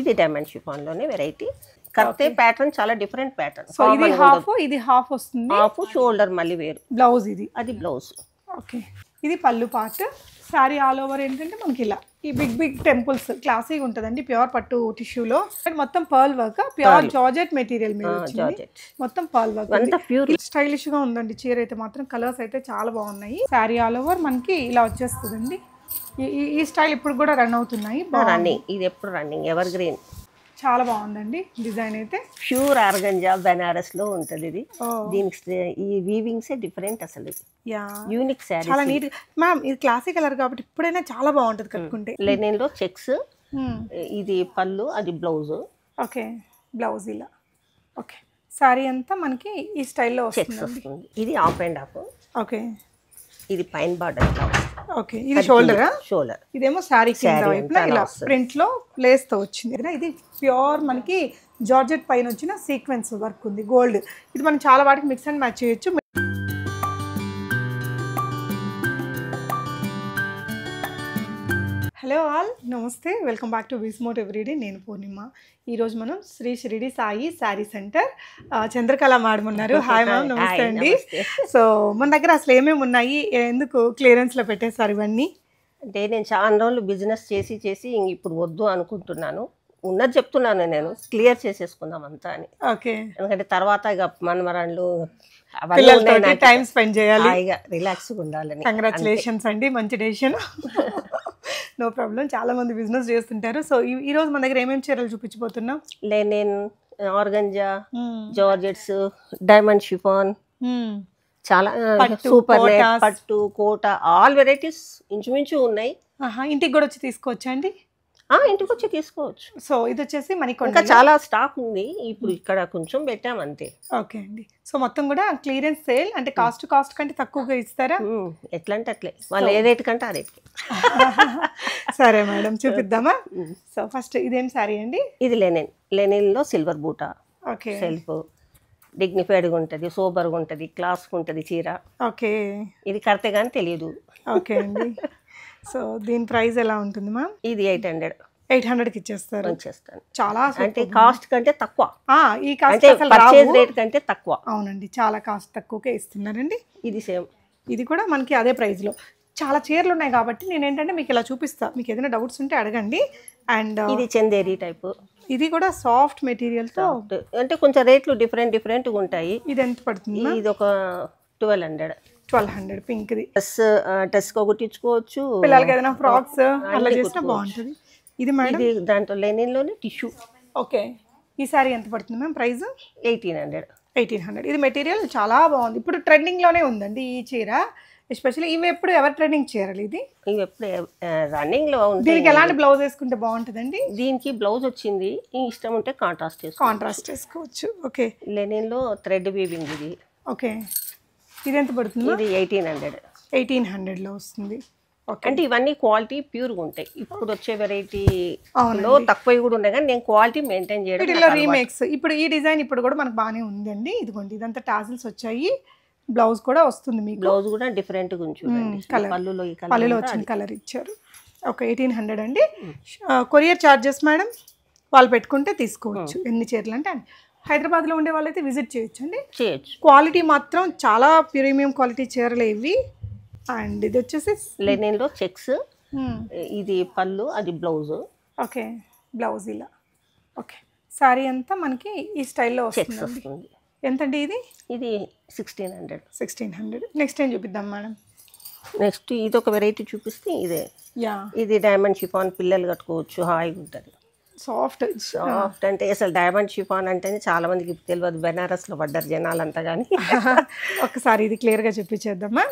ఇది డైమండ్ షిఫాన్లోనే వెరైటీ. కడితే ప్యాటర్న్ చాలా డిఫరెంట్ ప్యాటర్న్. సో ఇది హాఫ్ ఇది హాఫ్ వస్తుంది. హాఫ్ షోల్డర్ మళ్ళీ వేరు. బ్లౌజ్ ఇది. అది బ్లౌజ్ ఓకే ఇది పళ్ళు పార్ట్ శారీ ఆల్ ఓవర్ ఏంటంటే మనకి ఇలా ఈ బిగ్ బిగ్ టెంపుల్స్ క్లాసీగా ఉంటుందండి ప్యూర్ పట్టు టిష్యూలో మొత్తం pearl work pure georgette material మీద మొత్తం పర్ల్ వర్క్ ప్యూర్ స్టైలిష్గా ఉందండి చీర అయితే మాత్రం కలర్స్ అయితే చాలా బాగున్నాయి. శారీ ఆల్ ఓవర్ మనకి ఇలా వచ్చేస్తుందండి. ఈ- స్టైల్ ఇప్పుడు కూడా రన్ అవుతున్నాయి. రన్నింగ్ ఇది ఎప్పుడు రన్నింగ్ ఎవర్ గ్రీన్ చాలా బాగుందండి డిజైన్ అయితే. ప్యూర్ ఆర్గంజా బెనారస్లో ఉంటది ఇది. దీనికి ఈ వీవింగ్స్ డిఫరెంట్ అసలు యూనిక్ శారీ చాలా నీట్ మ్యామ్ ఇది క్లాసిక్ కలర్ కాబట్టి ఇప్పుడైనా చాలా బాగుంటుంది కట్టుకుంటే. లెనిన్లో చెక్స్ మ్మ్. ఇది పళ్ళు అది బ్లౌజ్ ఓకే. బ్లౌజ్ ఇలా. ఓకే. శారీ అంతా మనకి ఈ స్టైల్లో వస్తుంది. ఇది ఆఫ్ అండ్ ఆఫ్ ఓకే. ఇది పైన్ బార్డర్ ఓకే ఇది షోల్డరా షోల్డర్ ఇదేమో శారీ ఇలా. ప్రింట్లో లేస్తో వచ్చింది కదా, ఇది ప్యూర్ మనకి జార్జెట్ పైన వచ్చిన సీక్వెన్స్ వర్క్ ఉంది గోల్డ్ ఇది మనం చాలా వాటికి మిక్స్ అండ్ మ్యాచ్ చేయొచ్చు. హలో ఆల్ నమస్తే. వెల్కమ్ బ్యాక్ టు విస్మోట్ ఎవ్రీడే. నేను పూర్ణిమ. ఈరోజు మనం శ్రీ షిరిడి సాయి శారీ సెంటర్ చంద్రకళ మేడం ఉన్నారు. హాయ్ మ్యామ్ నమస్తే అండి. సో మన దగ్గర అసలు ఏమేమి ఉన్నాయి? ఎందుకు క్లియరెన్స్లో పెట్టేశారు ఇవన్నీ? అంటే నేను చాలా రోజులు బిజినెస్ చేసి చేసి ఇంక ఇప్పుడు వద్దు అనుకుంటున్నాను. ఉన్నది చెప్తున్నాను నేను. క్లియర్ చేసేసుకుందాం అంతా అని. ఓకే. ఎందుకంటే తర్వాత ఇక మనమరాళ్ళు. టైం స్పెండ్ చేయాలి. రిలాక్స్గా ఉండాలని. కంగ్రాచులేషన్స్ అండి మంచి డెసిషన్ నో ప్రాబ్లం చాలా మంది బిజినెస్ చేస్తుంటారు. సో ఈ రోజు మన దగ్గర ఏమేమి చీరలు చూపించబోతున్నాం? Linen organza georgettes diamond chiffon. చాలా పట్టు, సూపర్ కోటాస్. పట్టు కోట ఆల్ వెరైటీస్ ఇంచుమించు ఉన్నాయి. ఇంటికి కూడా వచ్చి తీసుకోవచ్చా అండి? ఇంటికి వచ్చి తీసుకోవచ్చు. సో ఇది వచ్చేసి ఇంకా మణికొండ చాలా స్టాక్ ఉంది. ఇప్పుడు ఇక్కడ కొంచెం పెట్టాం అంతే. ఓకే అండి. సో మొత్తం కూడా క్లియరెన్స్ సేల్ అంటే కాస్ట్ కాస్ట్ కంటే తక్కువగా ఇస్తారా? ఉమ్, ఎట్లా అంటే అట్లే వాళ్ళు ఏ రేట్ కంటే ఆ రేట్కి సరే మేడం చూపిద్దామా? సో ఫస్ట్ ఇదేం సారీ అండి? ఇది లెనిన్. లెనిన్లో సిల్వర్ బూట. ఓకే. సెల్ఫ్ డిగ్నిఫైడ్గా ఉంటుంది సోబర్గా ఉంటుంది క్లాస్గా ఉంటుంది చీర. ఓకే. ఇది కడితే కానీ తెలియదు. ఓకే అండి. సో దీని ప్రైస్ ఎలా ఉంటుంది మ్యామ్? ఇది ఎయిట్ హండ్రెడ్. ఎయిట్ హండ్రెడ్కి ఇచ్చేస్తారు. చేస్తాను చాలా అంటే కాస్ట్ కంటే తక్కువ. ఈ కాస్ట్ పర్చేజ్ రేట్ కంటే తక్కువ. అవునండి చాలా కాస్ట్ తక్కువకే ఇస్తున్నారండి. ఇది సేమ్. ఇది కూడా మనకి అదే ప్రైస్లో చాలా చీరలు ఉన్నాయి కాబట్టి నేను ఏంటంటే మీకు ఇలా చూపిస్తా. మీకు ఏదైనా డౌట్స్ ఉంటే అడగండి. అండ్ ఇది చందేరి టైప్ ఇది కూడా సాఫ్ట్ మెటీరియల్తో అంటే కొంచెం రేట్లు డిఫరెంట్ డిఫరెంట్గా ఉంటాయి. ఇది ఎంత పడుతుంది ఇది ఒక ట్వెల్వ్ హండ్రెడ్ ట్వెల్వ్ హండ్రెడ్ పింక్ది. డ్రెస్ డ్రెస్కి కుట్టించుకోవచ్చు. పిల్లలకి ఏదైనా ఫ్రాక్స్ అలా చేసినా బాగుంటుంది. ఇది మేడం? దాంట్లో లెనిన్లోనే టిష్యూ. ఓకే. ఈ సారీ ఎంత పడుతుంది ma'am price? Eighteen hundred. Eighteen hundred. ఇది మెటీరియల్ చాలా బాగుంది. ఇప్పుడు ట్రెండింగ్లోనే ఉందండి ఈ చీర. ఎస్పెషల్లీ ఇవి ఎప్పుడు ఎవరు ట్రెండింగ్ చీరలు ఇది? ఇవి ఎప్పుడు రన్నింగ్లో ఉంటాయి. దీనికి ఎలాంటి బ్లౌజ్ వేసుకుంటే బాగుంటుందండి? దీనికి బ్లౌజ్ వచ్చింది. ఇష్టం ఉంటే కాంట్రాస్ట్ కాంట్రాస్ట్ వేసుకోవచ్చు ఓకే. లెనిన్లో థ్రెడ్ వీవింగ్ ఇది. ఓకే. ఇది ఎంత పడుతుంది? ఇది ఎయిటీన్ హండ్రెడ్ ఎయిటీన్ హండ్రెడ్లో వస్తుంది. ఓకే అంటే ఇవన్నీ క్వాలిటీ ప్యూర్గా ఉంటాయి. ఇప్పుడు వచ్చే వెరైటీ. లో తక్కువ కూడా ఉన్నాయి కానీ నేను క్వాలిటీ మెయింటైన్ చేయడం వీటిలో రీమేక్స్ ఇప్పుడు ఈ డిజైన్ ఇప్పుడు కూడా మనకు బాగానే ఉందండి. ఇదిగోండి ఇదంతా టాజిల్స్ వచ్చాయి. బ్లౌజ్ కూడా వస్తుంది మీకు. బ్లౌజ్ కూడా డిఫరెంట్. పళ్ళులో పల్లెలో వచ్చిన కలర్ ఇచ్చారు. ఓకే ఎయిటీన్ హండ్రెడ్ అండి. కొరియర్ ఛార్జెస్ మేడం వాళ్ళు పెట్టుకుంటే తీసుకోవచ్చు. ఎన్ని చీరలు అంటే. హైదరాబాద్లో ఉండే వాళ్ళైతే విజిట్ చేయొచ్చు అండి చేయొచ్చు. క్వాలిటీ మాత్రం చాలా ప్రీమియం క్వాలిటీ చీరలు ఇవి. అండ్ ఇది వచ్చేసి లెనిన్లో చెక్స్. ఇది పళ్ళు అది బ్లౌజ్. ఓకే బ్లౌజ్ ఇలా. ఓకే సారీ అంతా మనకి ఈ స్టైల్లో వస్తుంది. ఎంతండి ఇది? ఇది sixteen hundred. Sixteen hundred. Next ఏం చూపిద్దాం మేడం? నెక్స్ట్ ఇది ఒక వెరైటీ చూపిస్తే ఇదే. యా. ఇది డైమండ్ షిఫాన్ పిల్లలు కట్టుకోవచ్చు హాయిగా ఉంటుంది సాఫ్ట్ సాఫ్ట్ అంటే అసలు డైమండ్ షిఫాన్ అంటేనే చాలా మందికి తెలియదు. బెనారస్లో పడ్డారు జనాలంతా కానీ ఒకసారి ఇది క్లియర్గా చూపించేద్దామా?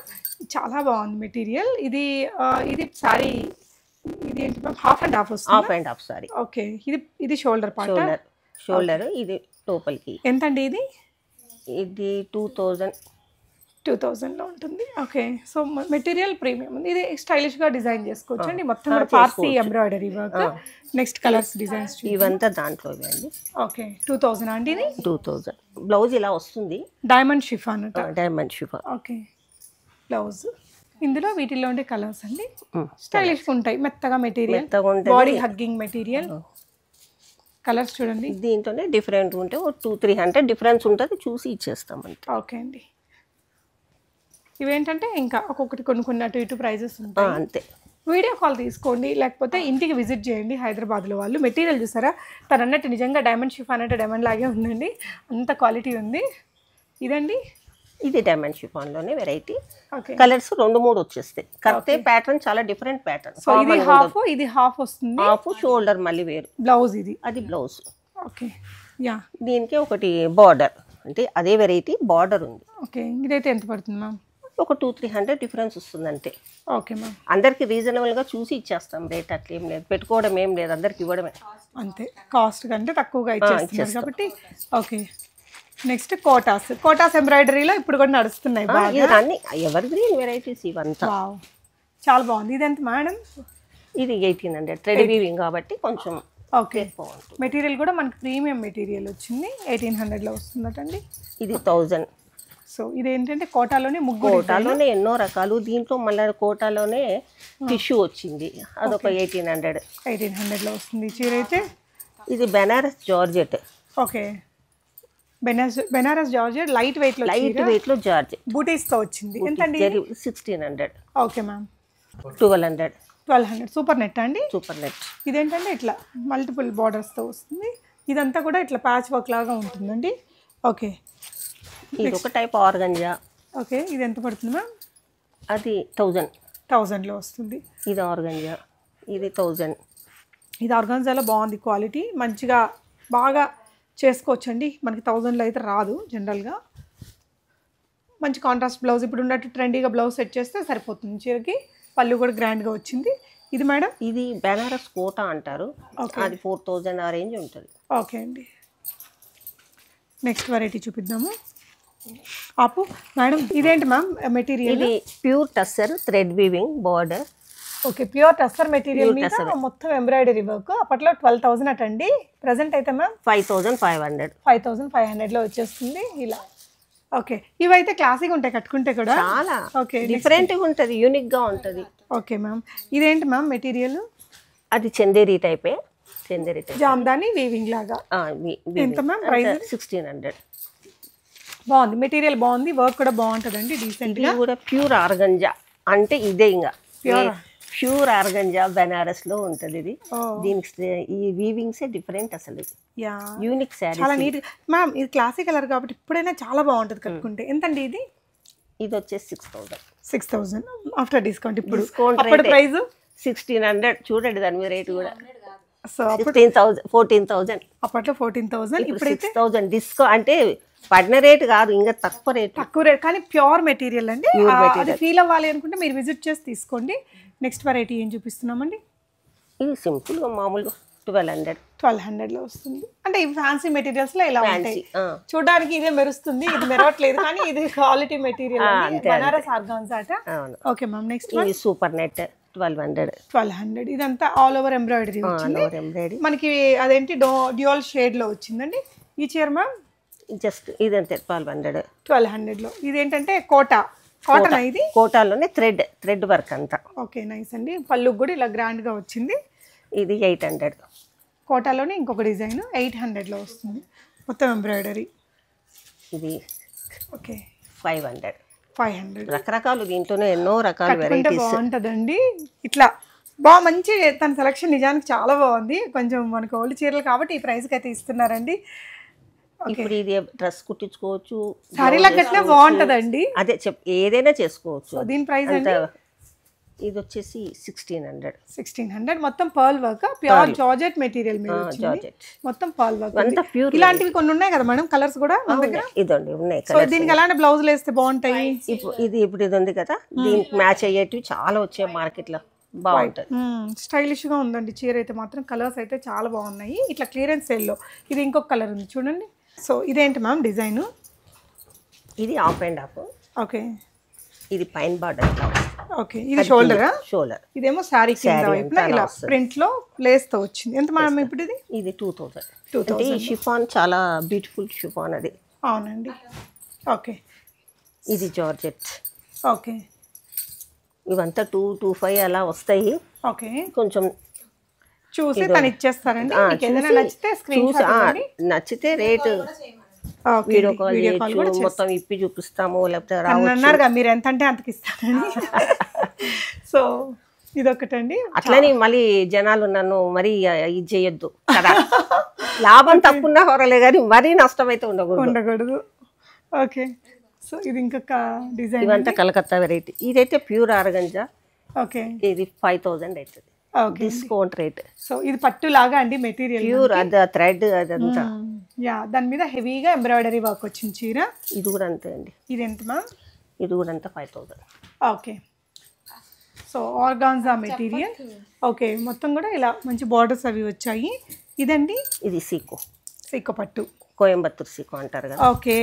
చాలా బాగుంది మెటీరియల్. ఇది ఇది సారీ ఇది ఏంటి హాఫ్ అండ్ హాఫ్ వస్తుంది? Half and half sari. Okay. ఇది ఇది షోల్డర్ పార్ట్? షోల్డర్. షోల్డర్ ఇది లోపలికి. ఎంతండి ఇది? ఇది టూ థౌజండ్ టూ థౌజండ్లో ఉంటుంది. ఓకే. సో మెటీరియల్ ప్రీమియం ఉంది. ఇది స్టైలిష్గా డిజైన్ చేసుకోవచ్చు అండి మొత్తం కూడా Parsi embroidery work. Next colours designs ఇవంతా దాంట్లో అండి. ఓకే. టూ థౌజండ్ అండి ఇది? Two thousand. బ్లౌజ్ ఇలా వస్తుంది. Diamond chiffon diamond chiffon. Okay. Blouse. ఇందులో వీటిలో ఉండే కలర్స్ అండి. స్టైలిష్గా ఉంటాయి. మెత్తగా material. Body hugging material. Colours చూడండి. దీంట్లోనే డిఫరెంట్ ఉంటే టూ త్రీ హండ్రెడ్ డిఫరెన్స్ ఉంటుంది. చూసి ఇచ్చేస్తాం అంతే ఓకే అండి. ఇవేంటంటే ఇంకా ఒక్కొక్కటి కొన్ని కొన్ని అటు ఇటు ప్రైజెస్ ఉంటాయి. అంతే. వీడియో కాల్ తీసుకోండి లేకపోతే ఇంటికి విజిట్ చేయండి హైదరాబాద్లో వాళ్ళు. మెటీరియల్ చూసారా? తను అన్నట్టు నిజంగా డైమండ్ షిఫాన్ అంటే డైమండ్ లాగే ఉందండి. అంత క్వాలిటీ ఉంది. ఇదండి? ఇది డైమండ్ షిఫాన్లోనే వెరైటీ. ఓకే. కలర్స్ రెండు మూడు వచ్చేస్తాయి. కడితే ప్యాటర్న్ చాలా డిఫరెంట్ ప్యాటర్న్. సో ఇది హాఫ్ ఇది హాఫ్ వస్తుంది. హాఫ్ షోల్డర్ మళ్ళీ వేరు. బ్లౌజ్ ఇది. అది బ్లౌజ్. ఓకే. యా. దీనికి ఒకటి బార్డర్. అంటే అదే వెరైటీ బార్డర్ ఉంది. ఓకే. ఇదైతే ఎంత పడుతుంది మ్యామ్? ఒక టూ త్రీ హండ్రెడ్ డిఫరెన్స్ వస్తుంది అంతే ఓకే మ్యామ్ అందరికి రీజనబుల్గా చూసి ఇచ్చేస్తాం. రేట్ అట్లా ఏం లేదు. పెట్టుకోవడం ఏం లేదు. అందరికి ఇవ్వడమే. అంతే. కాస్ట్ కంటే తక్కువగా ఇచ్చేస్తున్నారు కాబట్టి ఓకే నెక్స్ట్ కోటాస్ కోటాస్ ఎంబ్రాయిడరీలో ఇప్పుడు కూడా నడుస్తున్నాయి అన్ని ఎవర్ గ్రీన్ వెరైటీస్ ఇవంతా. చాలా బాగుంది. ఇది ఎంత మేడం? ఇది ఎయిటీన్ హండ్రెడ్ థ్రెడ్ వీవింగ్ కాబట్టి కొంచెం ఓకే మెటీరియల్ కూడా మనకి ప్రీమియం మెటీరియల్ వచ్చింది. ఎయిటీన్ హండ్రెడ్లో వస్తుందటండి. ఇది థౌజండ్ సో ఇది ఏంటంటే కోటాలోనే ముగ్గు కోటాలోనే ఎన్నో రకాలు. దీంట్లో మళ్ళీ కోటాలోనే టిష్యూ వచ్చింది. అదొక ఎయిటీన్ హండ్రెడ్. ఎయిటీన్ హండ్రెడ్లో వస్తుంది. చీర అయితే? ఇది Banaras georgette. Okay. Banaras Banaras georgette light వెయిట్లో లైట్ వెయిట్లో జార్జెట్. బూటీస్తో వచ్చింది. ఎంతండి? Sixteen hundred. Okay ma'am. Twelve hundred. Twelve hundred. Super net అండి? Super net. ఇదేంటంటే ఇట్లా మల్టిపుల్ బార్డర్స్తో వస్తుంది. ఇదంతా కూడా ఇట్లా ప్యాచ్ వర్క్ లాగా ఉంటుందండి. ఓకే. ఇది ఒక టైప్ ఆర్గంజా. ఓకే ఇది ఎంత పడుతుంది మ్యామ్ అది థౌజండ్ థౌజండ్లో వస్తుంది. ఇది ఆర్గంజా. ఇది థౌజండ్ ఇది ఆర్గాన్జాలో బాగుంది క్వాలిటీ. మంచిగా బాగా చేసుకోవచ్చండి. మనకి థౌజండ్లో అయితే రాదు జనరల్గా. మంచి కాంట్రాస్ట్ బ్లౌజ్ ఇప్పుడు ఉన్నట్టు ట్రెండీగా బ్లౌజ్ సెట్ చేస్తే సరిపోతుంది చీరకి. పళ్ళు కూడా గ్రాండ్గా వచ్చింది. ఇది మేడం? ఇది బెనారస్ కోటా అంటారు. అది ఫోర్ థౌజండ్ ఆ రేంజ్ ఉంటుంది. ఓకే అండి. నెక్స్ట్ వెరైటీ చూపిద్దాము. ఆపు. మేడం ఇదేంటి మ్యామ్ మెటీరియల్? ఇది pure tussar thread weaving border. Okay pure tussar material మీద. మొత్తం ఎంబ్రాయిడరీ వర్క్. అప్పట్లో ట్వెల్వ్ థౌసండ్ అటండి. ప్రజెంట్ అయితే ma'am? Five thousand five hundred. Five thousand five హండ్రెడ్లో వచ్చేస్తుంది ఇలా. ఓకే ఇవైతే క్లాసిక్ ఉంటాయి కట్టుకుంటే కూడా? చాలా. ఓకే డిఫరెంట్గా ఉంటది యూనిక్గా ఉంటది. Okay ma'am. ఇదేంటి మ్యామ్ మెటీరియల్? అది చందేరి టైపే. చందేరి టైప్. జామ్దాని వీవింగ్ లాగా. ఎంత మ్యామ్ ప్రైస్? Sixteen hundred. బాగుంది. మెటీరియల్ బాగుంది. వర్క్ కూడా బాగుంటుందండి డీసెంట్ ఇది కూడా ప్యూర్ ఆర్గంజా. అంటే ఇదే ఇంకా. ప్యూర్? ఆర్గంజా బెనారస్లో ఉంటది ఇది. దీనికి ఈ వీవింగ్స్ డిఫరెంట్ అసలు. యూనిక్ శారీ చాలా నీట్ మ్యామ్ ఇది క్లాసిక్ కలర్ కాబట్టి ఇప్పుడైనా చాలా బాగుంటుంది కట్టుకుంటే. ఎంతండి ఇది? ఇది వచ్చేసి six thousand. Six thousand. After discount ఇప్పుడు. rate. Price sixteen hundred. చూడండి దాని మీద రేట్ కూడా. So sixteen thousand fourteen thousand. అప్పట్లో ఫోర్టీన్ థౌసండ్. ఇప్పుడు ఇప్పుడైతే? సిక్స్ థౌసండ్ డిస్కౌ అంటే పడిన రేట్ కాదు ఇంకా తక్కువ రేట్. తక్కువ రేట్ కానీ ప్యూర్ మెటీరియల్ అండి. అది ఫీల్ అవ్వాలి అనుకుంటే మీరు విజిట్ చేసి తీసుకోండి. నెక్స్ట్ వెరైటీ ఏం చూపిస్తున్నామండి? ఇది సింపుల్గా మామూలుగా ట్వెల్వ్ హండ్రెడ్ ట్వెల్వ్ హండ్రెడ్లో వస్తుంది. అంటే ఈ ఫ్యాన్సీ మెటీరియల్స్లో ఇలా ఉంటాయి? చూడడానికి ఇదే మెరుస్తుంది ఇది మెరవట్లేదు కానీ ఇది క్వాలిటీ మెటీరియల్ బనారస్ ఆర్గాన్స్ అట ఓకే మ్యామ్ నెక్స్ట్ ఇది super net twelve hundred twelve hundred ఇదంతా ఆల్ ఓవర్ ఎంబ్రాయిడరీ ఎంబ్రాయిడరీ మనకి అదేంటి డో డ్యూయల్ షేడ్లో వచ్చిందండి. ఈ చీర మ్యామ్ జస్ట్ ఇదంతే ట్వెల్వ్ హండ్రెడ్ ట్వెల్వ్ హండ్రెడ్లో ఇదేంటంటే కోటా. కాటన్ ఇది? కోటాలోనే థ్రెడ్ థ్రెడ్ వర్క్ అంతా. ఓకే నైస్ అండి. పళ్ళుకి కూడా ఇలా గ్రాండ్గా వచ్చింది. ఇది ఎయిట్ హండ్రెడ్ కోటాలోనే ఇంకొక డిజైన్ ఎయిట్ హండ్రెడ్లో వస్తుంది. మొత్తం ఎంబ్రాయిడరీ ఇది okay. Five hundred five hundred రకరకాలు దీంట్లోనే ఎన్నో రకాల వెరైటీస్ బాగుంటుందండి. ఇట్లా బాగా మంచి తన సెలక్షన్ నిజానికి చాలా బాగుంది. కొంచెం మనకు ఓల్డ్ చీరలు కాబట్టి ఈ ప్రైస్కి అయితే ఇస్తున్నారండి. ఇప్పుడు ఇది డ్రెస్ కుట్టించుకోవచ్చు బాగుంటుందండి. అదే చెప్ ఏదైనా చేసుకోవచ్చు. సో దీని ప్రైస్ అండి? ఇది వచ్చేసి సిక్స్టీన్ హండ్రెడ్ సిక్స్టీన్ హండ్రెడ్ మొత్తం pearl work pure georgette material georgette మొత్తం పర్ల్ వర్క్ అంతా ప్యూర్ ఇలాంటివి కొన్ని ఉన్నాయి కదా మేడం కలర్స్ కూడా మన దగ్గర? ఇదండి ఉన్నాయి సో దీనికి ఎలాంటి బ్లౌజులు వేస్తే బాగుంటాయి. ఇప్పుడు ఇది ఇప్పుడు ఇది ఉంది కదా దీనికి మ్యాచ్ అయ్యేటివి చాలా వచ్చాయి మార్కెట్లో బాగుంటది స్టైలిష్గా ఉందండి. చీర అయితే మాత్రం కలర్స్ అయితే చాలా బాగున్నాయి. ఇట్లా క్లియరెన్స్ సేల్లో ఇది ఇంకొక కలర్ ఉంది. చూడండి. సో ఇదేంటి మ్యామ్ డిజైన్? ఇది ఆఫ్ అండ్ ఆఫ్ ఓకే. ఇది పైన్ బార్డర్ ఓకే ఇది షోల్డరా? షోల్డర్. ఇదేమో శారీ వైపున ఇలా. ప్రింట్లో లేస్తో వచ్చింది. ఎంత మ్యామ్ ఇప్పుడు ఇది ఇది టూ 2000. అంటే ఈ షిఫాన్ చాలా బ్యూటిఫుల్ షిఫాన్ అది. అవునండి. ఓకే. ఇది జార్జెట్. ఓకే. ఇవంతా టూ టూ ఫైవ్ అలా వస్తాయి. ఓకే. కొంచెం చూసి తను ఇచ్చేస్తారండి నచ్చితే స్క్రీన్ నచ్చితే rate okay video call video call కూడా చేయొచ్చు మొత్తం ఇప్పి చూపిస్తాము లేకపోతే అన్నారుగా మీరు ఎంత అంటే అంతకి ఇస్తారని సో ఇదొకటండి అట్లని మళ్ళీ జనాలు నన్ను మరీ ఇది చేయొద్దు కదా. లాభం తక్కువ హోరలే కానీ మరీ నష్టం అయితే ఉండకూడదు. ఉండకూడదు. ఓకే. సో ఇది ఇంకొక డిజైన్ ఇవంతా కలకత్తా వెరైటీ. ఇదైతే ప్యూర్ ఆరగంజా. ఓకే. ఇది ఫైవ్ థౌజండ్ అవుతుంది. డిస్కౌంట్ రేట్ సో ఇది పట్టు లాగా అండి మెటీరియల్ ప్యూర్ అది థ్రెడ్ అదంతా. యా దాని మీద హెవీగా ఎంబ్రాయిడరీ వర్క్ వచ్చింది చీర. ఇది కూడా అంతే అండి. ఇది ఎంత మ్యామ్? ఇది కూడా అంతా five thousand okay. So organza material okay మొత్తం కూడా ఇలా మంచి బార్డర్స్ అవి వచ్చాయి. ఇదండి? ఇది సీకో. సిక్క పట్టు. కోయంబత్తూర్ సీకో అంటారు కదా. ఓకే.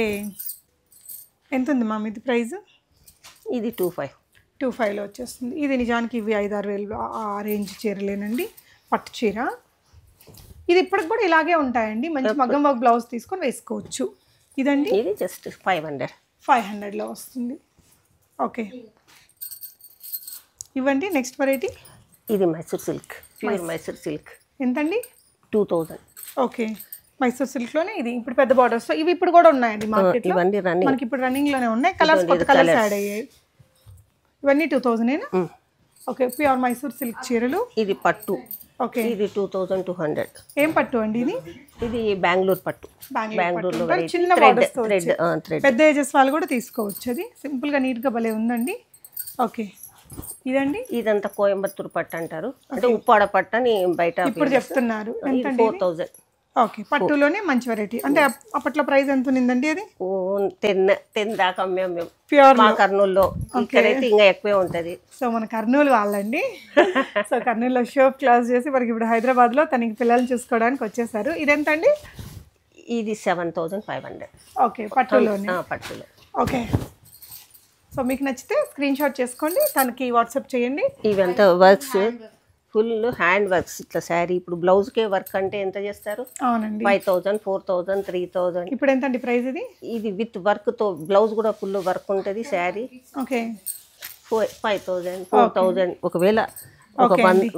ఎంత ఉంది మ్యామ్ ఇది ప్రైస్? ఇది టూ ఫైవ్ టూ ఫైవ్లో వచ్చేస్తుంది. ఇది నిజానికి ఇవి ఐదు ఆరు వేలు ఆ- రేంజ్ చీరలేనండి. పట్టు చీర. ఇది ఇప్పటికి కూడా ఇలాగే ఉంటాయండి. మంచి మగ్గం వర్క్ బ్లౌజ్ తీసుకొని వేసుకోవచ్చు. ఇదండి? ఇది జస్ట్ ఫైవ్ హండ్రెడ్. ఫైవ్ హండ్రెడ్లో వస్తుంది. ఓకే. ఇవ్వండి నెక్స్ట్ వెరైటీ? ఇది Mysore silk. Pure Mysore silk. ఎంతండి? Two thousand. ఓకే. మైసూర్ సిల్క్లోనే ఇది. ఇప్పుడు పెద్ద బార్డర్స్ ఇవి ఇప్పుడు కూడా ఉన్నాయండి మార్కెట్లో. ఇవన్నీ రన్నింగ్ మనకి ఇప్పుడు రన్నింగ్లోనే ఉన్నాయి. కలర్స్ కొత్త కలర్స్ యాడ్ అయ్యాయి. ఇవన్నీ టూ థౌజండేనా? ఓకే ప్యూర్ మైసూర్ సిల్క్ చీరలు. ఇది పట్టు. ఓకే. ఇది టూ థౌజండ్ టూ హండ్రెడ్. ఏం పట్టు అండి ఇది? ఇది బెంగళూరు పట్టు. బెంగళూరు బెంగళూరులో. చిన్న థ్రెడ్ పెద్ద ఏజెస్ వాళ్ళు కూడా తీసుకోవచ్చు అది. సింపుల్గా నీట్గా భలే ఉందండి. ఓకే. ఇదండి? ఇదంతా కోయంబత్తూరు పట్టు అంటారు. అంటే ఉప్పాడ పట్టు అని బయట ఇప్పుడు చెప్తున్నారు. Four thousand. ఓకే పట్టులోనే మంచి వెరైటీ అంటే అప్- అప్పట్లో ప్రైస్ ఎంత ఉండిందండి అది? టెన్ టెన్ దాకా మేము. ప్యూర్ మా కర్నూలులో. ఇక్కడైతే ఇంకా ఎక్కువే ఉంటది. సో మన కర్నూలు వాళ్ళండి. సో కర్నూలులో షాప్ క్లోజ్ చేసి మనకి ఇప్పుడు హైదరాబాద్లో తనకి పిల్లల్ని చూసుకోవడానికి వచ్చేసారు. ఇదెంతండి? ఇది seven thousand five hundred. Okay పట్టులోనే. పట్టులో. ఓకే. సో మీకు నచ్చితే స్క్రీన్ షాట్ చేసుకోండి. తనకి వాట్సాప్ చేయండి. ఇవంతా వర్క్స్. ఫుల్ హ్యాండ్ వర్క్స్ ఇట్లా శారీ. ఇప్పుడు బ్లౌజ్కే వర్క్ అంటే ఎంత చేస్తారు? అవునండి. Five thousand four thousand three thousand ఇప్పుడు ఎంతండి ప్రైస్ ఇది? ఇది విత్ వర్క్తో బ్లౌజ్ కూడా ఫుల్ వర్క్ ఉంటుంది sari. Okay. Four five thousand four thousand ఒకవేళ ఒక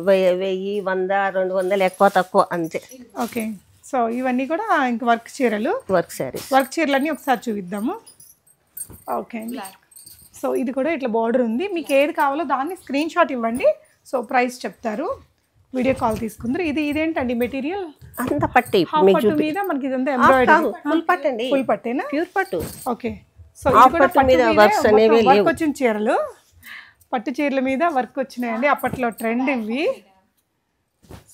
వెయ్యి వెయ్యి వంద రెండు వందలు ఎక్కువ తక్కువ అంతే. ఓకే. సో ఇవన్నీ కూడా ఇంక వర్క్ చీరలు. వర్క్ శారీస్. వర్క్ చీరలన్నీ ఒకసారి చూపిద్దాము. ఓకే అండి. సో ఇది కూడా ఇట్లా బార్డర్ ఉంది. మీకు ఏది కావాలో దాన్ని స్క్రీన్ షాట్ ఇవ్వండి. సో ప్రైస్ చెప్తారు. వీడియో కాల్ తీసుకుందరు. ఇది ఇదేంటండి మెటీరియల్? అంత పట్టి మీద మనకి ఇదంతా ఎంబ్రాయిడరీ ఫుల్ పట్టు అండి. ఫుల్ పట్టేనా? ప్యూర్ పట్టు. ఓకే సో హాఫ్ పట్టు మీద వర్క్స్ అనేవి వర్క్ వచ్చిన చీరలు. పట్టు చీరల మీద వర్క్ వచ్చినాయండి. అప్పట్లో ట్రెండ్ ఇవి.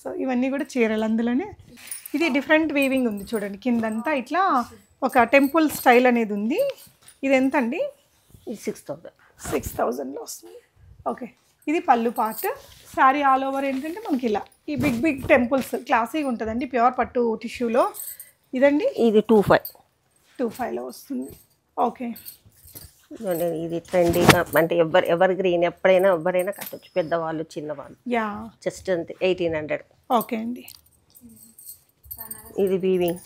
సో ఇవన్నీ కూడా చీరలు అందులోనే. ఇది డిఫరెంట్ వీవింగ్ ఉంది చూడండి. కిందంతా ఇట్లా ఒక టెంపుల్ స్టైల్ అనేది ఉంది. ఇది ఎంత అండి ఇది సిక్స్ థౌజండ్ సిక్స్ థౌజండ్లో వస్తుంది. ఓకే ఇది పళ్ళు పార్ట్ శారీ ఆల్ ఓవర్ ఏంటంటే మనకి ఇలా ఈ బిగ్ బిగ్ టెంపుల్స్ క్లాసీగా ఉంటుందండి ప్యూర్ పట్టు టిష్యూలో ఇదండి? ఇది టూ ఫైవ్ టూ ఫైవ్లో వస్తుంది. ఓకే ఇది ట్రెండీగా అంటే ఎవరు ఎవరి గ్రీన్ ఎప్పుడైనా ఎవరైనా కట్టొచ్చు పెద్దవాళ్ళు చిన్నవాళ్ళు. యా జస్ట్ అంతే ఎయిటీన్ హండ్రెడ్ ఓకే అండి. ఇది వీవింగ్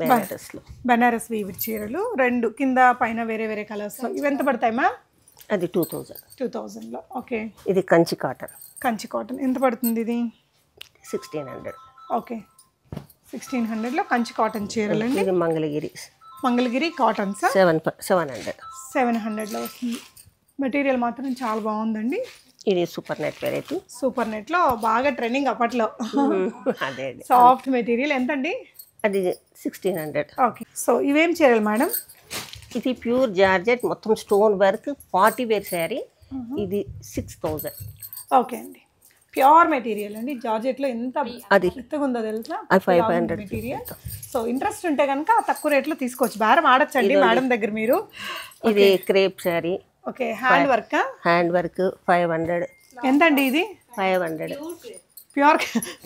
బెనారస్లో బెనారస్ వీవిడ్ చీరలు రెండు కింద పైన వేరే వేరే కలర్స్ ఇవి ఎంత పడతాయి మ్యామ్ అది టూ థౌజండ్. టూ థౌజండ్లో. ఓకే. ఇది కంచి కాటన్. కంచి కాటన్. ఎంత పడుతుంది ఇది? Sixteen hundred. ఓకే. సిక్స్టీన్ హండ్రెడ్లో కంచి కాటన్ చీరలు అండి ఇది Mangalagiri. Mangalagiri cottons. Seven seven hundred. Seven హండ్రెడ్లో వస్తుంది. మెటీరియల్ మాత్రం చాలా బాగుందండి. ఇది సూపర్ నెట్ వెరైటీ. సూపర్ నెట్లో బాగా ట్రెండింగ్ అప్పట్లో. అదే అండి సాఫ్ట్ మెటీరియల్ ఎంతండి? అది సిక్స్టీన్ హండ్రెడ్. ఓకే. సో ఇవేం చీరలు మేడం? ఇది ప్యూర్ జార్జెట్ మొత్తం stone work party wear sari. ఇది సిక్స్ థౌజండ్ ఓకే అండి. ప్యూర్ మెటీరియల్ అండి. జార్జెట్లో ఎంత అది. ఉందో తెలుసా? అది five hundred material. So interest ఉంటే కనుక తక్కువ రేట్లో తీసుకోవచ్చు. బేరం ఆడచ్చండి మేడం దగ్గర మీరు. ఇది crepe sari. Okay. Hand work? Hand work five hundred ఎంతండి ఇది? ఫైవ్ హండ్రెడ్ ప్యూర్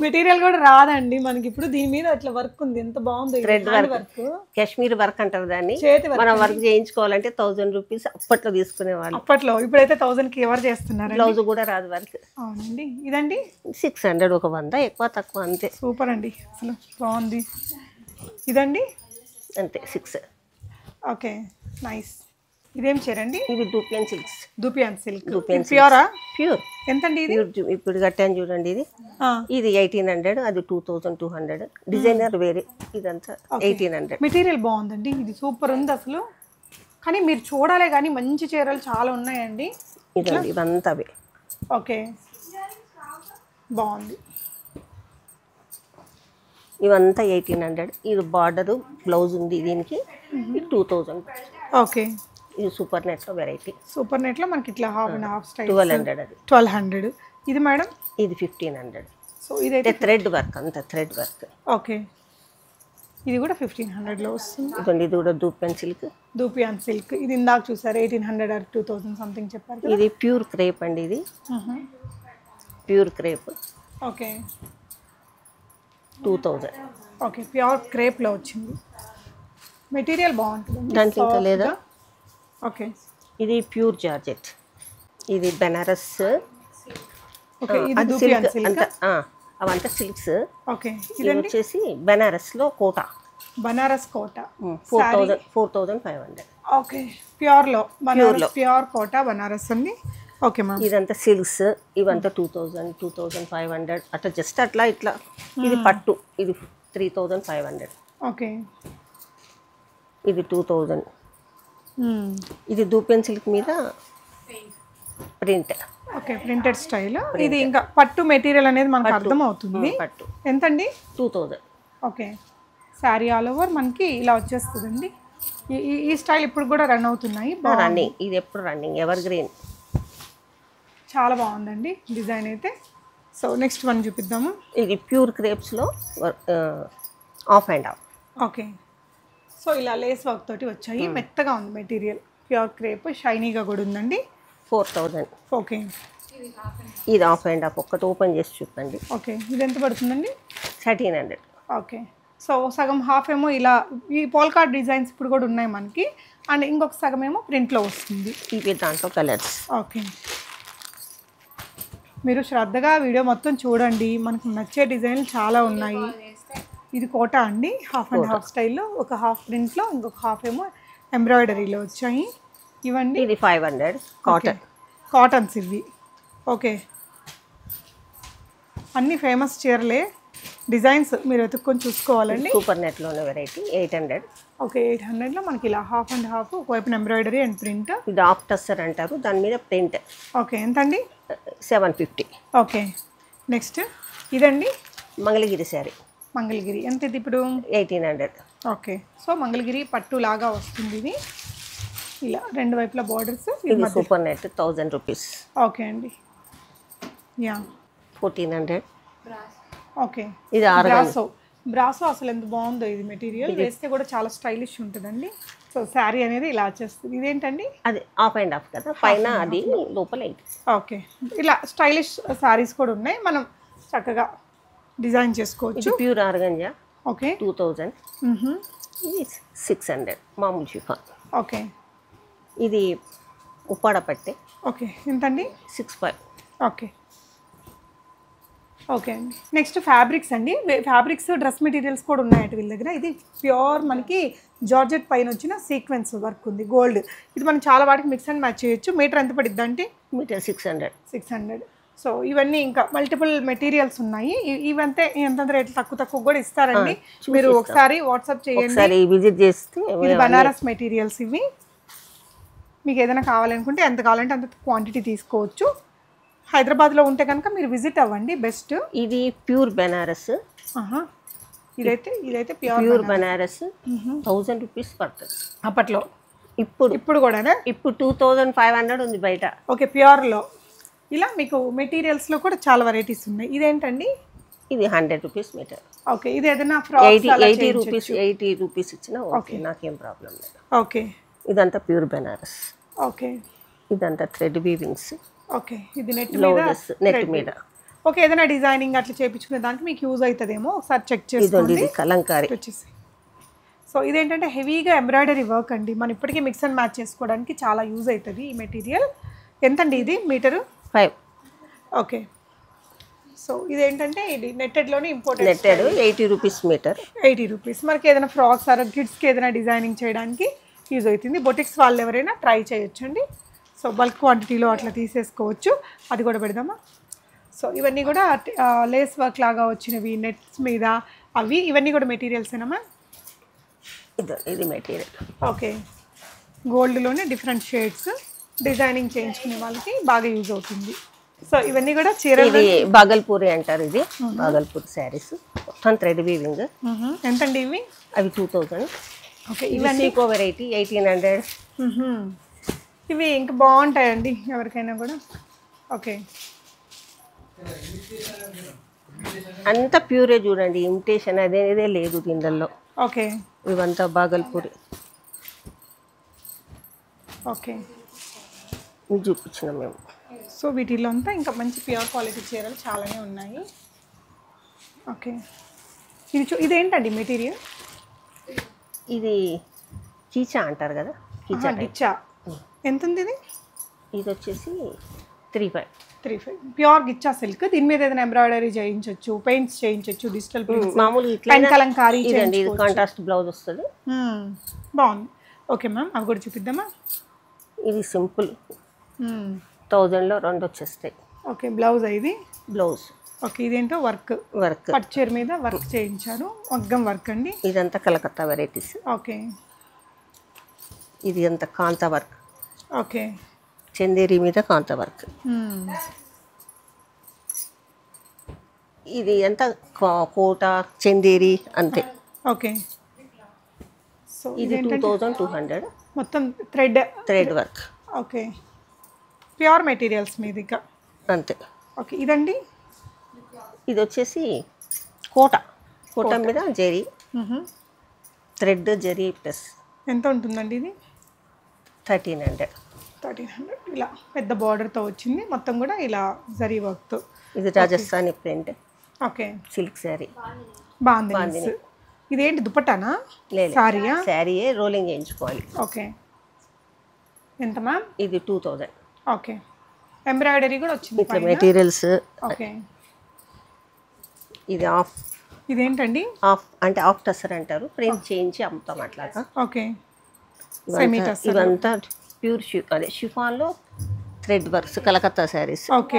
మెటీరియల్ కూడా రాదండి మనకి ఇప్పుడు దీని మీద అట్లా వర్క్ ఉంది. ఎంత బాగుంది హ్యాండ్ వర్క్ కాశ్మీర్ వర్క్ అంటారు దాన్ని. మనం వర్క్ చేయించుకోవాలంటే థౌజండ్ రూపీస్ అప్పట్లో తీసుకునేవాళ్ళు. అప్పట్లో. ఇప్పుడైతే థౌజండ్కి ఎవరు చేస్తున్నారండి? బ్లౌజ్ కూడా రాదు వర్క్. అవునండి. ఇదండి? సిక్స్ హండ్రెడ్ ఒక వంద ఎక్కువ తక్కువ అంతే. సూపర్ అండి. అసలు బాగుంది. ఇదండి? అంతే సిక్స్ ఓకే. నైస్. ఇదేం చీరండి ఇవి dupion silks dupion silk Dupian ప్యూరా? ప్యూర్ ఎంతండి ఇది? ఇప్పుడు కట్టాను చూడండి ఇది. ఇది ఎయిటీన్ హండ్రెడ్ అది two thousand two hundred designer వేరే. ఇదంతా ఎయిటీన్ హండ్రెడ్ మెటీరియల్ బాగుందండి. ఇది సూపర్ ఉంది అసలు. కానీ మీరు చూడాలే కానీ మంచి చీరలు చాలా ఉన్నాయండి. ఇదండి ఇవంతా అవే. ఓకే. బాగుంది. ఇవంతా ఎయిటీన్ హండ్రెడ్ ఇది బార్డర్ బ్లౌజ్ ఉంది దీనికి. ఇది టూ థౌజండ్ ఓకే. ఇది సూపర్ నెట్లో వెరైటీ. సూపర్ నెట్లో మనకి ఇట్లా half and half style twelve hundred అది. ట్వెల్వ్ హండ్రెడ్ ఇది మేడం? ఇది ఫిఫ్టీన్ హండ్రెడ్ సో ఇదైతే అంటే థ్రెడ్ వర్క్ అంత థ్రెడ్ వర్క్ ఓకే. ఇది కూడా ఫిఫ్టీన్ హండ్రెడ్లో వస్తుంది. ఇదండి ఇది కూడా దూపెన్ సిల్క్ దూపియాన్ సిల్క్ ఇది ఇందాక చూసారు eighteen hundred or two thousand something చెప్పారు ఇది ప్యూర్ క్రేప్ అండి ఇది. Pure crepe okay. Two thousand okay pure క్రేప్లో వచ్చింది. మెటీరియల్ బాగుంటుంది దాంట్లో ఇంకా లేదా? ఓకే. ఇది ప్యూర్ జార్జెట్. ఇది బెనారస్ అవంతా సిల్క్స్. ఓకే ఇది వచ్చేసి బెనారస్లో Kota. Banaras Kota. Four thousand four thousand five hundred okay ప్యూర్లో Banaras pure Kota Banaras అండి ఓకే మ్యామ్. ఇదంతా సిల్క్స్ ఇవంతా two thousand two thousand five hundred అట్లా జస్ట్ అట్లా ఇట్లా. ఇది పట్టు ఇది three thousand five hundred okay. ఇది టూ థౌజండ్ ఇది దూపెన్ సిల్క్ మీద ప్రింట్. Okay printed style. ఇది ఇంకా పట్టు మెటీరియల్ అనేది మనకు అర్థం అవుతుంది పట్టు. ఎంతండి? Two thousand okay. Sari all over మనకి ఇలా వచ్చేస్తుందండి. ఈ- స్టైల్ ఇప్పుడు కూడా రన్ అవుతున్నాయి. రన్నింగ్ ఇది ఎప్పుడు రన్నింగ్ ఎవర్ గ్రీన్ చాలా బాగుందండి డిజైన్ అయితే. సో నెక్స్ట్ వన్ చూపిద్దాము. ఇది pure క్రేప్స్లో half and half. Okay. So ఇలా లేస్ వర్క్ తోటి వచ్చాయి. మెత్తగా ఉంది మెటీరియల్. ప్యూర్ క్రేప్ షైనీగా కూడా ఉందండి. ఫోర్ థౌజండ్ ఓకే ఇది ఆఫ్ అండ్ ఆఫ్ ఒక్కటి ఓపెన్ చేసి చూపండి ఓకే ఇది ఎంత పడుతుందండి? థర్టీన్ హండ్రెడ్ ఓకే సో సగం హాఫ్ ఏమో ఇలా ఈ పోల్కార్డ్ డిజైన్స్ ఇప్పుడు కూడా ఉన్నాయి మనకి. అండ్ ఇంకొక సగం ఏమో ప్రింట్లో వస్తుంది. ఇవి దాంట్లో కలర్స్ ఓకే మీరు శ్రద్ధగా వీడియో మొత్తం చూడండి. మనకు నచ్చే డిజైన్లు చాలా ఉన్నాయి. ఇది కోట అండి. హాఫ్ అండ్ హాఫ్ స్టైల్లో ఒక హాఫ్ ప్రింట్లో ఇంకొక హాఫ్ ఏమో ఎంబ్రాయిడరీలో వచ్చాయి. ఇవండి. ఇది ఫైవ్ హండ్రెడ్ కాటన్ కాటన్స్ ఇవి. ఓకే. అన్ని ఫేమస్ చీరలే. డిజైన్స్ మీరు వెతుక్కొని చూసుకోవాలండి. Super నెట్లోనే variety eight hundred okay eight హండ్రెడ్లో మనకి ఇలా హాఫ్ అండ్ హాఫ్ ఒకవైపున ఎంబ్రాయిడరీ అండ్ ప్రింట్ ఇది ఆఫ్ టస్సర్ అంటారు. దాని మీద ప్రింట్. ఓకే ఎంతండి? Seven fifty okay. నెక్స్ట్ ఇదండి. మంగళగిరి శారీ. మంగళగిరి. ఎంత ఇది ఇప్పుడు? Eighteen hundred okay. So Mangalagiri పట్టు లాగా వస్తుంది ఇది. ఇలా రెండు వైపుల బార్డర్స్ ఇది super net thousand rupees okay అండి. యా. Fourteen hundred okay. ఇది బ్రాసో బ్రాసో అసలు ఎంత బాగుందో ఇది మెటీరియల్ వేస్తే కూడా చాలా స్టైలిష్ ఉంటుందండి. సో శారీ అనేది ఇలా వచ్చేస్తుంది. ఇదేంటండి? అది ఆఫ్ అండ్ ఆఫ్ కదా. పైన అది లోపల ఓకే. ఇలా స్టైలిష్ శారీస్ కూడా ఉన్నాయి. మనం చక్కగా డిజైన్ చేసుకోవచ్చు. Pure organza okay. Two thousand. ఇది సిక్స్ హండ్రెడ్ మామూలు షిఫాన్. ఓకే. ఇది ఉప్పాడ పట్టే. ఓకే. ఎంతండి? Six five. ఓకే. ఓకే అండి. నెక్స్ట్ ఫ్యాబ్రిక్స్ అండి. ఫ్యాబ్రిక్స్ డ్రెస్ మెటీరియల్స్ కూడా ఉన్నాయంట వీళ్ళ దగ్గర. ఇది ప్యూర్ మనకి జార్జెట్ పైన వచ్చిన సీక్వెన్స్ వర్క్ ఉంది. గోల్డ్. ఇది మనం చాలా వాటికి మిక్స్ అండ్ మ్యాచ్ చేయొచ్చు. మీటర్ ఎంత పడిద్ది అంటే metre six hundred. Six hundred. So ఇవన్నీ ఇంకా మల్టిపుల్ మెటీరియల్స్ ఉన్నాయి. ఇవంతే ఎంతంత రేట్లు తక్కువ తక్కువ కూడా ఇస్తారండి. మీరు ఒకసారి వాట్సాప్ చేయండి. ఒకసారి విజిట్ చేస్తే ఇది బనారస్ మెటీరియల్స్ ఇవి. మీకు ఏదైనా కావాలనుకుంటే ఎంత కావాలంటే అంత క్వాంటిటీ తీసుకోవచ్చు. హైదరాబాద్లో ఉంటే కనుక మీరు విజిట్ అవ్వండి బెస్ట్ ఇది ప్యూర్ బెనారస్. ఇదైతే ఇదైతే pure pure Benares. Thousand rupees పడుతుంది. అప్పట్లో. ఇప్పుడు. ఇప్పుడు కూడానా? ఇప్పుడు టూ థౌజండ్ ఫైవ్ హండ్రెడ్ ఉంది బయట. ఓకే ప్యూర్లో ఇలా మీకు మెటీరియల్స్లో కూడా చాలా వెరైటీస్ ఉన్నాయి. ఇదేంటండి? ఇది హండ్రెడ్ రూపీస్ మీటర్ ఓకే ఇది ఏదైనా eighty eighty rupees eighty rupees ఇచ్చినా ఓకే నాకేం ప్రాబ్లం లేదు. ఓకే ఇదంతా ప్యూర్ బెనారస్ ఓకే ఇదంతా థ్రెడ్ వీవింగ్స్ ఓకే ఇది నెట్ మీద బ్లౌజెస్ నెట్ మీద. ఓకే ఏదైనా డిజైనింగ్ అట్లా చేయించుకునే దానికి మీకు యూజ్ అవుతుందేమో ఒకసారి చెక్ చేసుకోండి ఇది కలంకారీ. వచ్చేసి సో ఇదేంటంటే హెవీగా ఎంబ్రాయిడరీ వర్క్ అండి. మనం ఇప్పటికీ మిక్స్ అండ్ మ్యాచ్ చేసుకోవడానికి చాలా యూజ్ అవుతుంది ఈ మెటీరియల్ ఎంతండి ఇది? Metre five okay. సో ఇదేంటంటే ఇది నెట్టెడ్లోనే important netted eighty rupees metre eighty rupees మనకి ఏదైనా ఫ్రాక్స్ ఆర్ కిడ్స్కి ఏదైనా డిజైనింగ్ చేయడానికి యూజ్ అవుతుంది. బొటిక్స్ వాళ్ళు ఎవరైనా ట్రై చేయొచ్చండి. సో బల్క్ క్వాంటిటీలో అట్లా తీసేసుకోవచ్చు. అది కూడా పెడదామా? సో ఇవన్నీ కూడా లేస్ వర్క్ లాగా వచ్చినవి నెట్స్ మీద అవి ఇవన్నీ కూడా మెటీరియల్స్ ఏనా ఇది ఇది మెటీరియల్ ఓకే గోల్డ్లోనే డిఫరెంట్ షేడ్స్ డిజైనింగ్ చేయించుకునే వాళ్ళకి బాగా యూజ్ అవుతుంది. సో ఇవన్నీ కూడా చీరలు ఇది బాగల్పూరి అంటారు ఇది. బాగల్పూర్ శారీస్. మొత్తం థ్రెడ్ వీవింగ్ మ్మ్. ఎంతండి ఇవి? అవి టూ థౌజండ్ ఓకే ఇవి సీకో వెరైటీ ఎయిటీన్ హండ్రెడ్. ఇవి ఇంకా బాగుంటాయండి ఎవరికైనా కూడా. ఓకే. అంత ప్యూరే చూడండి ఇమిటేషన్ అదేదే లేదు దీనిలో ఓకే. ఇవంతా బాగల్పూరి. ఓకే. ఇవి చూపించినాం మేము సో వీటిలో అంతా ఇంకా మంచి ప్యూర్ క్వాలిటీ చీరలు చాలానే ఉన్నాయి. ఓకే ఇది చూ ఇదేంటండి మెటీరియల్ ఇది కీచా అంటారు కదా? కీచా. గిచ్చా ఎంత ఉంది ఇది? ఇది వచ్చేసి three five three five pure గిచ్చా silk దీని మీద ఏదైనా ఎంబ్రాయిడరీ చేయించవచ్చు పెయింట్స్ చేయించవచ్చు డిజిటల్ ప్రింట్స్ మామూలుగా కలంకారీ ఇది కాంట్రాస్ట్ బ్లౌజ్ వస్తుంది. బాగుంది. ఓకే మ్యామ్ అవి కూడా చూపిద్దామా? ఇది సింపుల్. థౌజండ్లో రెండు వచ్చేస్తాయి. ఓకే బ్లౌజ్ ఇది? బ్లౌజ్. ఓకే ఇదేంటో వర్క్. వర్క్. పట్టు చీర మీద వర్క్ చేయించారు. మగ్గం వర్క్ అండి? ఇదంతా కలకత్తా వెరైటీస్. ఓకే. ఇది అంతా కాంతా వర్క్. ఓకే. చందేరి మీద కాంతా వర్క్. ఇది ఎంత? కోట చందేరి అంతే. ఓకే. సో ఇది టూ థౌజండ్ టూ హండ్రెడ్. మొత్తం thread. Thread work. Okay. Pure materials మీది అంతే. ఓకే ఇదండి? ఇది వచ్చేసి కోట కోట. మీద జరీ. థ్రెడ్ జరీ ప్లస్ ఎంత ఉంటుందండి ఇది? Thirteen hundred. Thirteen hundred. ఇలా పెద్ద బార్డర్తో వచ్చింది. మొత్తం కూడా ఇలా జరీ వర్క్తో. ఇది Rajasthani print. Okay. Silk sari. బాగుంది. ఇదేంటి దుపట్టానా? లేదు సారీయా శారీయే? రోలింగ్ చేయించుకోవాలి ఓకే. ఎంత మ్యామ్? ఇది టూ థౌజండ్. ఓకే. ఎంబ్రాయిడరీ కూడా వచ్చింది ఇట్లా మెటీరియల్స్. ఓకే. ఇది ఆఫ్. ఇదేంటండి? ఆఫ్ అంటే ఆఫ్ టసర్ అంటారు. ప్రింట్ చేయించి అమ్ముతాం అట్లాగా ఓకే. ఇవంతా- ఇవంతా ప్యూర్ షి అదే షిఫాన్లో thread works Calcutta saris. Okay.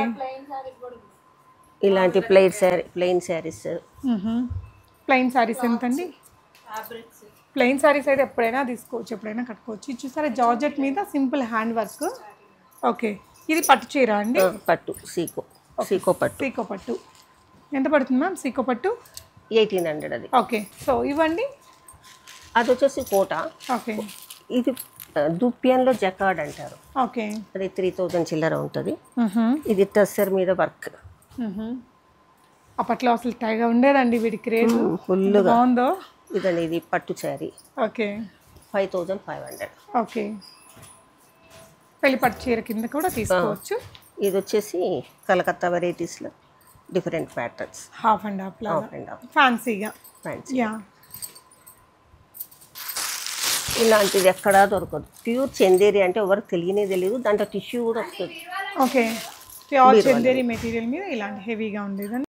ఇలాంటి plain sari plain saris. Plain saris ఎంతండి? ప్లెయిన్ సారీస్ అయితే ఎప్పుడైనా తీసుకోవచ్చు ఎప్పుడైనా కట్టుకోవచ్చు. చూసారా జార్జెట్ మీద సింపుల్ హ్యాండ్ వర్క్. ఓకే. ఇది పట్టు చీర అండి? పట్టు. సీకో. సీకో పట్టు. సీకో పట్టు. ఎంత పడుతుంది మ్యామ్ సీకో పట్టు? ఎయిటీన్ హండ్రెడ్ అది. ఓకే. సో ఇవ్వండి. అది వచ్చేసి కోట. ఓకే. ఇది దుప్పియన్లో జకాడ్ అంటారు. ఓకే. అది త్రీ థౌజండ్ చిల్లర ఉంటుంది. ఇది టస్సర్ మీద వర్క్. అప్పట్లో అసలు టైగా ఉండేదండి వీడి క్రేజ్ ఫుల్గా బాగుందో. ఇదండి ఇది పట్టు sari. Okay. Five thousand five hundred. Okay. పెళ్ళి పట్టు చీర కింద కూడా తీసుకోవచ్చు. ఇది వచ్చేసి Calcutta వెరైటీస్లో different patterns half and half half and half ఫ్యాన్సీగా ఫ్యాన్సీ ఇలాంటిది ఎక్కడా దొరకదు. ప్యూర్ చందేరి అంటే ఎవరికి తెలియనే తెలియదు దాంట్లో టిష్యూ కూడా వస్తుంది ఓకే ప్యూర్ చందేరి మెటీరియల్ మీద ఇలాంటి హెవీగా ఉండేదండి